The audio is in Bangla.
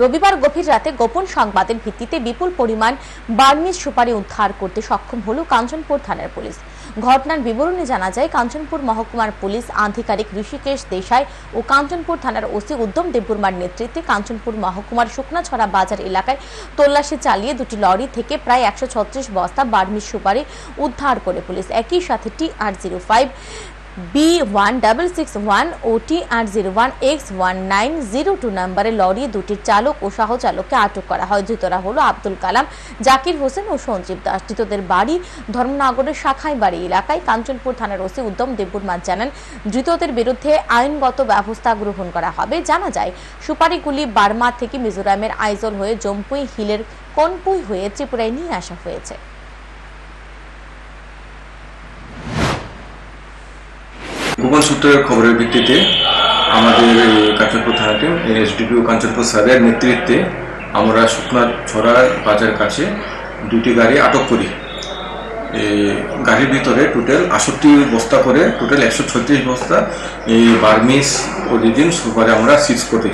রবিবার গভীর রাতে গোপন সংবাদের ভিত্তিতে বিপুল পরিমাণ বার্মিজ সুপারি উদ্ধার করতে সক্ষম হল কাঞ্চনপুর থানার পুলিশ। ঘটনার বিবরণে জানা যায়, কাঞ্চনপুর মহকুমার পুলিশ আধিকারিক ঋষিকেশ দেশাই ও কাঞ্চনপুর থানার ওসি উদ্যম দেববর্মার নেতৃত্বে কাঞ্চনপুর মহকুমার শুকনাছড়া বাজার এলাকায় তল্লাশি চালিয়ে দুটি লরি থেকে প্রায় একশো ছত্রিশ বস্তা বার্মিজ সুপারি উদ্ধার করে পুলিশ। একই সাথে T R zero five B one double six one ও টি আট zero one X one nine zero two নম্বরের লরি দুটির চালক ও সহচালককে আটক করা হয়। ধৃতরা হলো আব্দুল কালাম, জাকির হোসেন ও সঞ্জীব দাস। ধৃতদের বাড়ি ধর্মনগরের শাখাই বাড়ি এলাকায় কাঞ্চনপুর থানার ওসি উদ্যম দেববর্মা জানান, ধৃতদের বিরুদ্ধে আইনগত ব্যবস্থা গ্রহণ করা হবে। জানা যায় সুপারিগুলি বার্মা থেকে মিজোরামের আইজল হয়ে জম্পুই হিলের কনপুই হয়ে ত্রিপুরায় নিয়ে আসা হয়েছে। গোপন সূত্রের খবরের ভিত্তিতে আমাদের কাঞ্চনপুর থানাতে এসডিপিও কাঞ্চনপুর স্যারের নেতৃত্বে আমরা শুকনা ছড়া বাজার কাছে দুটি গাড়ি আটক করি। এই গাড়ির ভিতরে টোটাল আষট্টি বস্তা করে টোটাল একশো ছত্রিশ বস্তা এই বার্মিস ওরিজিন সুপারে আমরা সিজ করি।